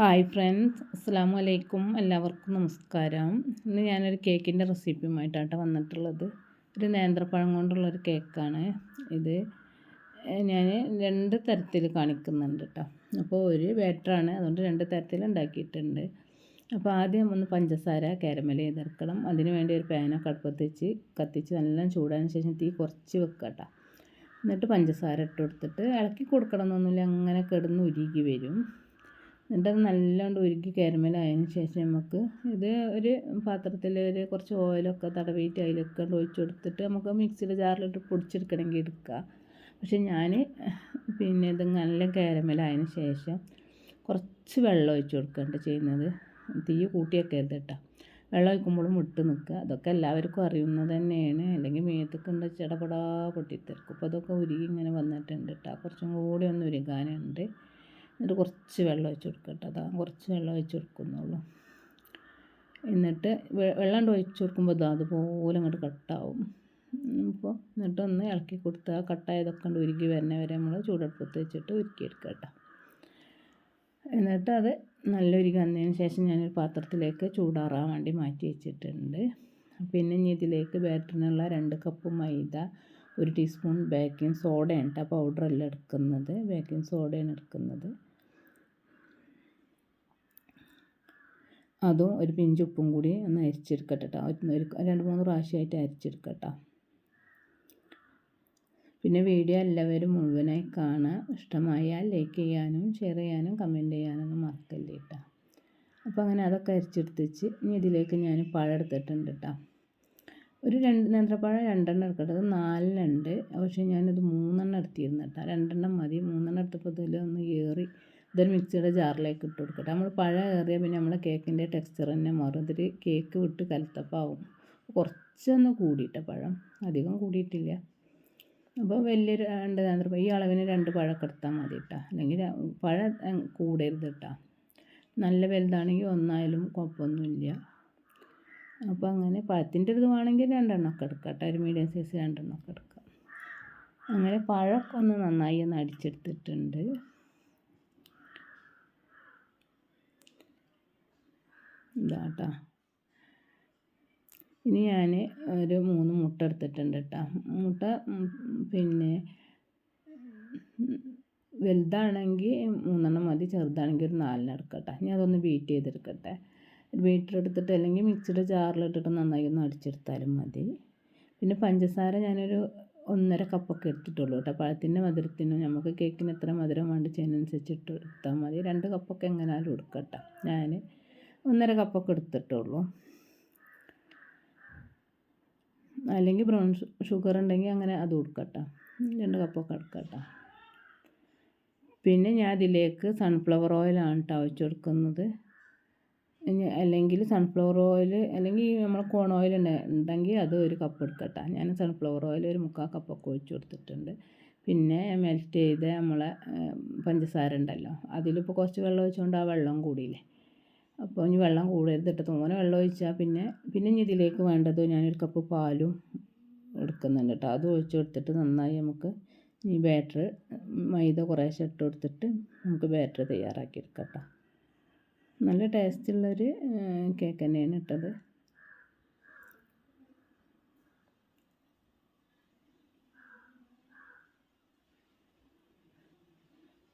Hi friends അസ്സാം വലൈക്കും എല്ലാവർക്കും നമസ്കാരം. ഇന്ന് ഞാനൊരു കേക്കിന്റെ റെസിപ്പിയുമായിട്ടാണ് വന്നിട്ടുള്ളത്. ഒരു നേന്ത്രപ്പഴം കൊണ്ടുള്ളൊരു കേക്കാണ് ഇത്. ഞാൻ രണ്ട് തരത്തിൽ കാണിക്കുന്നുണ്ട് കേട്ടോ അപ്പോൾ ഒരു ബാറ്ററാണ് അതുകൊണ്ട് രണ്ട് തരത്തിൽ ഉണ്ടാക്കിയിട്ടുണ്ട്. അപ്പോൾ ആദ്യം ഒന്ന് പഞ്ചസാര കാരമൽ ചെയ്തെടുക്കണം അതിന് വേണ്ടി ഒരു പാനൊക്കെ അടുപ്പത്ത് വെച്ച് കത്തിച്ച് നല്ല ചൂടാൻ ശേഷം തീ കുറച്ച് വെക്കുക കേട്ടോ എന്നിട്ട് പഞ്ചസാര ഇട്ട് കൊടുത്തിട്ട് ഇളക്കി കൊടുക്കണം എന്നൊന്നുമില്ല അങ്ങനെ കിടന്ന് ഉരുകി വരും. എന്നിട്ടത് നല്ലോണം ഉരുക്കി കരിമലായതിന് ശേഷം നമുക്ക് ഇത് ഒരു പാത്രത്തിൽ ഒരു കുറച്ച് ഓയിലൊക്കെ തടവിയിട്ട് അതിലൊക്കെ ഒഴിച്ച് കൊടുത്തിട്ട് നമുക്ക് മിക്സിയുടെ ജാറിലിട്ട് പൊടിച്ചെടുക്കണമെങ്കിൽ എടുക്കുക പക്ഷെ ഞാൻ പിന്നെ ഇത് നല്ല കാരമലായതിന് ശേഷം കുറച്ച് വെള്ളം ഒഴിച്ച് കൊടുക്കുന്നുണ്ട് ചെയ്യുന്നത്. തീ കൂട്ടിയൊക്കെയരുത് കേട്ടോ വെള്ളം ഒഴിക്കുമ്പോഴും വിട്ട് നിൽക്കുക അതൊക്കെ എല്ലാവർക്കും അറിയുന്നത് തന്നെയാണ്. അല്ലെങ്കിൽ മേത്തൊക്കെ ഉണ്ട് ചടപടാ പൊട്ടിത്തെറിക്കും. അപ്പോൾ അതൊക്കെ ഉരുകി ഇങ്ങനെ വന്നിട്ടുണ്ട് കേട്ടോ കുറച്ചും കൂടി ഒന്ന് ഉരുകാനുണ്ട്. എന്നിട്ട് കുറച്ച് വെള്ളം ഒഴിച്ച് കൊടുക്കുക കേട്ടോ. അതാ കുറച്ച് വെള്ളം ഒഴിച്ച് കൊടുക്കുന്നുള്ളൂ. എന്നിട്ട് വെള്ളം ഒഴിച്ച് കൊടുക്കുമ്പോൾ ഇതാ അതുപോലെ അങ്ങോട്ട് കട്ടാവും. അപ്പോൾ എന്നിട്ടൊന്ന് ഇളക്കി കൊടുത്ത് ആ കട്ടായതൊക്കെ കൊണ്ട് ഉരുകി വരുന്ന വരെ നമ്മൾ ചൂടടുപ്പത്ത് വെച്ചിട്ട് ഉരുക്കിയെടുക്കുക കേട്ടോ. എന്നിട്ട് അത് നല്ല ഉരുകി വന്നതിന് ശേഷം ഞാനൊരു പാത്രത്തിലേക്ക് ചൂടാറാൻ വേണ്ടി മാറ്റി വെച്ചിട്ടുണ്ട്. പിന്നെ ഇനി ഇതിലേക്ക് ബാറ്ററിനുള്ള രണ്ട് കപ്പ് മൈദ ഒരു ടീസ്പൂൺ ബേക്കിംഗ് സോഡയാണ് കേട്ടോ പൗഡറല്ല എടുക്കുന്നത്. ബേക്കിംഗ് സോഡയാണ് എടുക്കുന്നത്. അതും ഒരു പിഞ്ച് ഉപ്പും കൂടി ഒന്ന് അരിച്ചെടുക്കട്ടെ കേട്ടോ ഒരു രണ്ട് മൂന്ന് പ്രാവശ്യമായിട്ട് അരിച്ചെടുക്കട്ടോ പിന്നെ വീഡിയോ എല്ലാവരും മുഴുവനായി കാണുക ഇഷ്ടമായാൽ ലൈക്ക് ചെയ്യാനും ഷെയർ ചെയ്യാനും കമന്റ് ചെയ്യാനൊന്നും മറക്കല്ലേ കേട്ടോ അപ്പോൾ അങ്ങനെ അതൊക്കെ അരിച്ചെടുത്ത് വെച്ച് ഇനി ഇതിലേക്ക് ഞാൻ പഴം എടുത്തിട്ടുണ്ട് കേട്ടോ ഒരു രണ്ട് നേന്ത്രപ്പഴം രണ്ടെണ്ണം എടുക്കട്ടെ. അത് നാലിനുണ്ട് പക്ഷേ ഞാനത് മൂന്നെണ്ണം എടുത്തിരുന്നു കേട്ടോ രണ്ടെണ്ണം മതി. മൂന്നെണ്ണം എടുത്തപ്പോൾ ഇതിലൊന്ന് ഏറി ഇതൊരു മിക്സിയുടെ ജാറിലേക്ക് ഇട്ട് കൊടുക്കട്ടെ. നമ്മൾ പഴം ഏറിയാൽ പിന്നെ നമ്മളെ കേക്കിന്റെ ടെക്സ്ചർ തന്നെ മാറും അതൊരു കേക്ക് വിട്ട് കലത്തപ്പാവും. കുറച്ചൊന്ന് കൂടിയിട്ട പഴം. അധികം കൂടിയിട്ടില്ല. അപ്പോൾ വലിയൊരു രണ്ട് നേന്ത്രപ്പഴം ഈ അളവിന് രണ്ട് പഴമൊക്കെ എടുത്താൽ മതി കേട്ടോ അല്ലെങ്കിൽ പഴം കൂടരുത് കേട്ടോ നല്ല വലുതാണെങ്കിൽ ഒന്നായാലും കുഴപ്പമൊന്നുമില്ല. അപ്പോൾ അങ്ങനെ പഴത്തിന്റെ ഇത് വേണമെങ്കിൽ രണ്ടെണ്ണമൊക്കെ എടുക്കാം കേട്ടോ ഒരു മീഡിയം സൈസ് രണ്ടെണ്ണമൊക്കെ എടുക്കാം. അങ്ങനെ പഴമൊക്കെ ഒന്ന് നന്നായി ഒന്ന് അടിച്ചെടുത്തിട്ടുണ്ട്. ഇതാ ഇനി ഞാൻ ഒരു മൂന്ന് മുട്ട എടുത്തിട്ടുണ്ട് കേട്ടോ മുട്ട പിന്നെ വലുതാണെങ്കിൽ മൂന്നെണ്ണം മതി ചെറുതാണെങ്കിൽ ഒരു നാലെണ്ണം എടുക്കട്ടെ. ഇനി അതൊന്ന് ബീറ്റ് ചെയ്തെടുക്കട്ടെ. ബീറ്റർ എടുത്തിട്ട് അല്ലെങ്കിൽ മിക്സിയുടെ ജാറിലിട്ടിട്ട് നന്നായി ഒന്ന് അടിച്ചെടുത്താലും മതി. പിന്നെ പഞ്ചസാര ഞാനൊരു ഒന്നര കപ്പൊക്കെ എടുത്തിട്ടുള്ളൂ കേട്ടോ. പഴത്തിന്റെ മധുരത്തിനും നമുക്ക് കേക്കിന് എത്ര മധുരം വേണ്ടിച്ചതിനനുസരിച്ച് ഇട്ട് എടുത്താൽ മതി. രണ്ട് കപ്പൊക്കെ എങ്ങനെയാലും എടുക്കട്ടെ. ഞാൻ ഒന്നര കപ്പൊക്കെ എടുത്തിട്ടുള്ളൂ. അല്ലെങ്കിൽ ബ്രൗൺ ഷുഗർ ഉണ്ടെങ്കിൽ അങ്ങനെ അത് കൊടുക്കട്ടെ. രണ്ട് കപ്പൊക്കെ എടുക്കട്ടെ. പിന്നെ ഞാൻ അതിലേക്ക് സൺഫ്ലവർ ഓയിലാണ് കേട്ടോ ഒഴിച്ച് കൊടുക്കുന്നത് അല്ലെങ്കിൽ സൺഫ്ലവർ ഓയിൽ അല്ലെങ്കിൽ നമ്മൾ കോൺ ഓയിൽ ഉണ്ടെങ്കിൽ അത് ഒരു കപ്പ് എടുക്കട്ടെ. ഞാൻ സൺഫ്ലവർ ഓയിൽ ഒരു മുക്കാൽ കപ്പൊക്കെ ഒഴിച്ചു കൊടുത്തിട്ടുണ്ട്. പിന്നെ മെൽറ്റ് ചെയ്ത് നമ്മളെ പഞ്ചസാര ഉണ്ടല്ലോ. അതിലിപ്പോൾ കുറച്ച് വെള്ളം ഒഴിച്ചുകൊണ്ട് ആ വെള്ളം കൂടിയില്ലേ? അപ്പോൾ ഇനി വെള്ളം കൂടരുത് കേട്ടോ. തോനെ വെള്ളം ഒഴിച്ചാൽ പിന്നെ പിന്നെ ഇനി ഇതിലേക്ക് വേണ്ടത് ഞാനൊരു കപ്പ് പാലും എടുക്കുന്നുണ്ട് കേട്ടോ. അത് ഒഴിച്ച് കൊടുത്തിട്ട് നന്നായി നമുക്ക് ഈ ബാറ്റർ മൈദ കുറേശ്ശെ ഇട്ട് കൊടുത്തിട്ട് നമുക്ക് ബാറ്റർ തയ്യാറാക്കി എടുക്കാം കേട്ടോ. നല്ല ടേസ്റ്റുള്ളൊരു കേക്ക് തന്നെയാണ് ഇട്ടത്.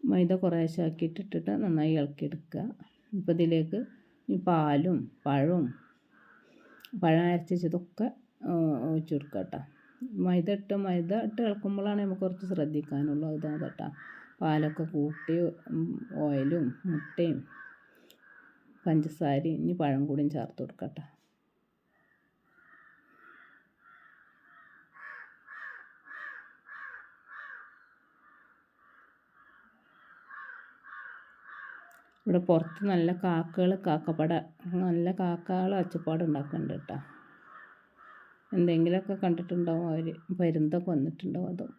മൈദ കുറേശ്ശെ ആക്കിയിട്ട് ഇട്ടിട്ട് നന്നായി ഇളക്കിയെടുക്കുക ഇപ്പോൾ ഇതിലേക്ക് ഈ പാലും പഴവും പഴം അരച്ചതൊക്കെ ഒഴിച്ച് കൊടുക്കുക കേട്ടോ. മൈദ ഇട്ട് മൈദ ഇട്ട് ഇളക്കുമ്പോഴാണ് നമുക്ക് കുറച്ച് ശ്രദ്ധിക്കാനുള്ളത് ഇതാണ് കേട്ടോ. പാലൊക്കെ കൂട്ടി ഓയിലും മുട്ടയും പഞ്ചസാരയും ഇനി പഴം കൂടിയും ചേർത്ത് കൊടുക്കട്ടെ ഇവിടെ പുറത്ത് നല്ല കാക്കകൾ കാക്കപ്പട നല്ല കാക്കകൾ ഒച്ചപ്പാട് ഉണ്ടാക്കുന്നുണ്ട് കേട്ടോ. എന്തെങ്കിലുമൊക്കെ കണ്ടിട്ടുണ്ടാവും അവർ പരുന്തൊക്കെ വന്നിട്ടുണ്ടാവും അതും.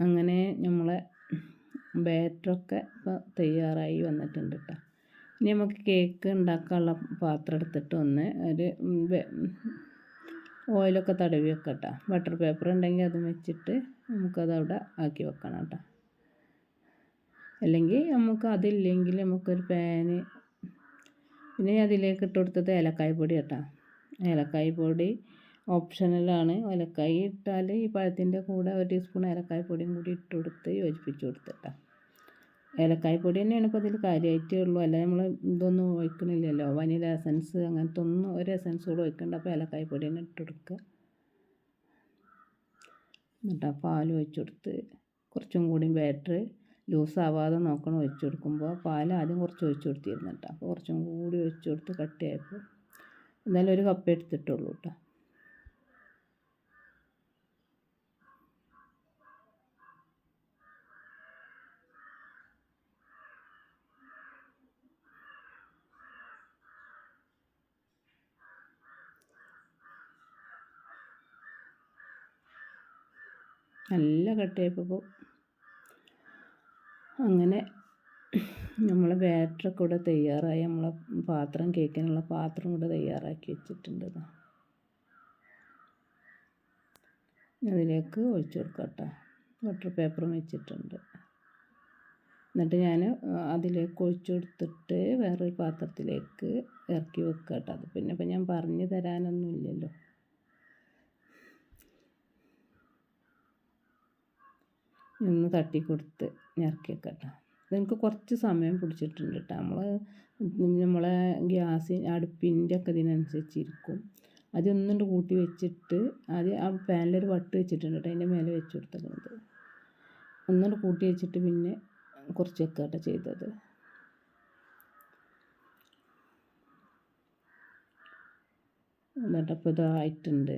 അങ്ങനെ നമ്മളെ ബാറ്ററൊക്കെ ഇപ്പോൾ തയ്യാറായി വന്നിട്ടുണ്ട് കേട്ടോ. ഇനി നമുക്ക് കേക്ക് ഉണ്ടാക്കാനുള്ള പാത്രം എടുത്തിട്ട് ഒന്ന് ഒരു ഓയിലൊക്കെ തടവി വെക്കട്ടോ ബട്ടർ പേപ്പർ ഉണ്ടെങ്കിൽ അതും വെച്ചിട്ട് നമുക്കത് അവിടെ ആക്കി വെക്കണം കേട്ടോ. അല്ലെങ്കിൽ നമുക്ക് അതില്ലെങ്കിൽ നമുക്കൊരു പാന്. പിന്നെ അതിലേക്ക് ഇട്ട് കൊടുത്തത് ഏലക്കായ പൊടി കേട്ടോ. ഏലക്കായ പൊടി ഓപ്ഷണലാണ് ഏലക്കായ ഇട്ടാൽ ഈ പഴത്തിന്റെ കൂടെ ഒരു ടീസ്പൂൺ ഏലക്കായ പൊടിയും കൂടി ഇട്ട് കൊടുത്ത് യോജിപ്പിച്ച് കൊടുത്തിട്ടാ ഏലക്കായ പൊടി തന്നെയാണ് ഇപ്പോൾ ഇതിൽ കാര്യമായിട്ടേ ഉള്ളൂ. അല്ല നമ്മൾ ഇതൊന്നും ഒഴിക്കണില്ലല്ലോ. വനില എസൻസ് അങ്ങനത്തെ ഒന്നും ഒരു എസൻസ് കൂടെ ഒഴിക്കണ്ട. അപ്പോൾ ഏലക്കായ പൊടി തന്നെ ഇട്ട് കൊടുക്കുക. എന്നിട്ട് ആ പാൽ ഒഴിച്ച് കൊടുത്ത് കുറച്ചും കൂടി ബാറ്റർ ലൂസ് ആവാതെ നോക്കണം ഒഴിച്ചു കൊടുക്കുമ്പോൾ പാൽ ആദ്യം കുറച്ച് ഒഴിച്ചു കൊടുത്തിരുന്നു കേട്ടോ അപ്പോൾ കുറച്ചും കൂടി ഒഴിച്ചു കൊടുത്ത് കട്ടിയായപ്പോൾ എന്നാലും ഒരു കപ്പ് എടുത്തിട്ടുള്ളൂ കേട്ടോ നല്ല കട്ടിയായപ്പോൾ അങ്ങനെ നമ്മൾ ബാറ്ററൊക്കെ കൂടെ തയ്യാറായി നമ്മളെ പാത്രം കേക്കിനുള്ള പാത്രം കൂടെ തയ്യാറാക്കി വെച്ചിട്ടുണ്ട് അതിലേക്ക് ഒഴിച്ചു കൊടുക്കാം കേട്ടോ. ബട്ടർ പേപ്പറും വെച്ചിട്ടുണ്ട്. എന്നിട്ട് ഞാൻ അതിലേക്ക് ഒഴിച്ചു കൊടുത്തിട്ട് വേറൊരു പാത്രത്തിലേക്ക് ഇറക്കി വെക്കാം കേട്ടോ. അത് പിന്നെ ഇപ്പം ഞാൻ പറഞ്ഞു തരാനൊന്നുമില്ലല്ലോ. ഒന്ന് തട്ടി കൊടുത്ത് ഇറക്കി കേട്ടോ നിങ്ങൾക്ക് കുറച്ച് സമയം പിടിച്ചിട്ടുണ്ട് കേട്ടോ നമ്മൾ നമ്മളെ ഗ്യാസ് അടുപ്പിന്റെ ഒക്കെ ഇതിനനുസരിച്ചിരിക്കും. അതൊന്നുകൊണ്ട് കൂട്ടി വെച്ചിട്ട് അത് ആ പാനിലൊരു വട്ട് വെച്ചിട്ടുണ്ട് കേട്ടോ അതിന്റെ മേലെ വെച്ച് കൊടുത്തേക്കുന്നത് ഒന്നുകൊണ്ട് കൂട്ടി വെച്ചിട്ട് പിന്നെ കുറച്ച് വെക്കുക കേട്ടോ ചെയ്തത്. എന്നിട്ടപ്പോൾ ഇതായിട്ടുണ്ട്.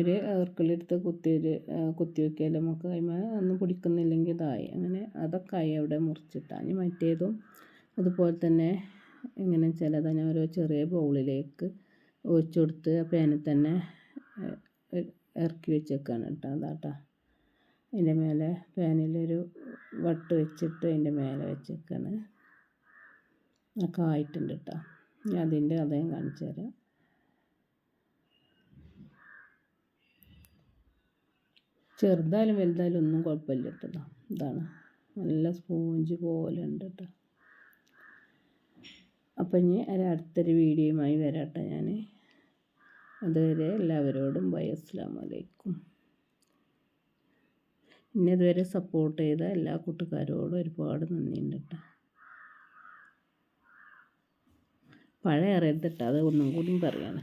ഒരു അവർക്കലെടുത്ത് കുത്തി ഒരു കുത്തി വെക്കിയാൽ നമുക്ക് അതിന്മേൽ ഒന്നും പിടിക്കുന്നില്ലെങ്കിൽ ഇതായി. അങ്ങനെ അതൊക്കെ ആയി അവിടെ മുറിച്ചിട്ടാൽ മറ്റേതും അതുപോലെ തന്നെ ഇങ്ങനെ ചിലത് ഞാൻ ഓരോ ചെറിയ ബൗളിലേക്ക് ഒഴിച്ചു കൊടുത്ത് പാനിൽ തന്നെ ഇറക്കി വെച്ചേക്കാണ് കേട്ടോ അതാട്ടാ. അതിന്റെ മേലെ പാനിലൊരു വട്ട് വെച്ചിട്ട് അതിന്റെ മേലെ വെച്ചേക്കാണ്. ഒക്കെ ആയിട്ടുണ്ട് കേട്ടോ. അതിന്റെ അതേ കാണിച്ചു തരാം. ചെറുതായാലും വലുതായാലും ഒന്നും കുഴപ്പമില്ല കേട്ടോ. ഇതാണ്. നല്ല സ്പോഞ്ച് പോലെ ഉണ്ട് കേട്ടോ. അപ്പം ഇനി അടുത്തൊരു വീഡിയോയുമായി വരാട്ടെ ഞാൻ അതുവരെ എല്ലാവരോടും ബൈ അസ്സാം വലൈക്കും ഇനി ഇതുവരെ സപ്പോർട്ട് ചെയ്ത എല്ലാ കൂട്ടുകാരോടും ഒരുപാട് നന്ദിയുണ്ട് കേട്ടോ. പഴയ അറിയത്തിട്ട് അത് ഒന്നും കൂടി പറയാണ്.